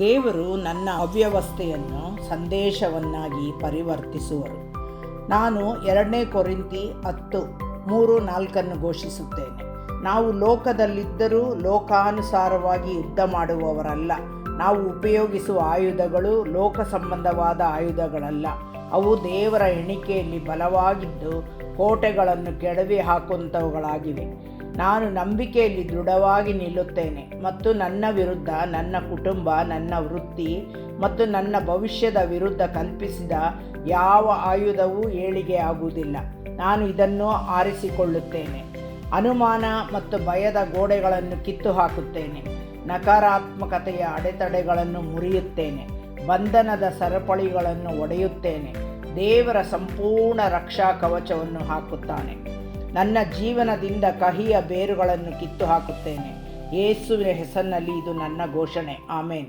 ದೇವರು ನನ್ನ ಅವ್ಯವಸ್ಥೆಯನ್ನು, ಸಂದೇಶವನ್ನಾಗಿ ಪರಿವರ್ತಿಸುವರು. ನಾನು ಎರಡನೇ ಕೊರಿಂತಿ ಹತ್ತು, ಮೂರು, ನಾಲ್ಕನ್ನು ಘೋಷಿಸುತ್ತೇನೆ. ನಾವು ಲೋಕದಲ್ಲಿದ್ದರೂ ಲೋಕಾನುಸಾರವಾಗಿ ಯುದ್ಧ ಮಾಡುವವರಲ್ಲ. ನಾವು ಉಪಯೋಗಿಸುವ ಆಯುಧಗಳು ಲೋಕ ಸಂಬಂಧವಾದ ಆಯುಧಗಳಲ್ಲ. ಅವು ದೇವರ ಎಣಿಕೆಯಲ್ಲಿ ಬಲವಾಗಿದ್ದು ಕೋಟೆಗಳನ್ನು ಕೆಡವಿ ಹಾಕುವಂಥವುಗಳಾಗಿವೆ ನಾನು ನಂಬಿಕೆಯಲ್ಲಿ ದೃಢವಾಗಿ ನಿಲ್ಲುತ್ತೇನೆ ಮತ್ತು ನನ್ನ ವಿರುದ್ಧ ನನ್ನ ಕುಟುಂಬ, ನನ್ನ ವೃತ್ತಿ ಮತ್ತು ನನ್ನ ಭವಿಷ್ಯದ ವಿರುದ್ಧ ಕಲ್ಪಿಸಿದ ಯಾವ ಆಯುಧವೂ ಏಳಿಗೆ ಆಗುವುದಿಲ್ಲ. ನಾನು ಇದನ್ನು ಆರಿಸಿಕೊಳ್ಳುತ್ತೇನೆ. ಅನುಮಾನ ಮತ್ತು ಭಯದ ಗೋಡೆಗಳನ್ನು ಕಿತ್ತು ಹಾಕುತ್ತೇನೆ ನಕಾರಾತ್ಮಕತೆಯ ಅಡೆತಡೆಗಳನ್ನು ಮುರಿಯುತ್ತೇನೆ. ಬಂಧನದ ಸರಪಳಿಗಳನ್ನು ಒಡೆಯುತ್ತೇನೆ. ದೇವರ ಸಂಪೂರ್ಣ ರಕ್ಷಾ ಕವಚವನ್ನು ಹಾಕುತ್ತಾನೆ. ನನ್ನ ಜೀವನದಿಂದ ಕಹಿಯ ಬೇರುಗಳನ್ನು ಕಿತ್ತು ಹಾಕುತ್ತೇನೆ ಯೇಸುವಿನ ಹೆಸರಿನಲ್ಲಿ ಇದು ನನ್ನ ಘೋಷಣೆ. ಆಮೇನ್.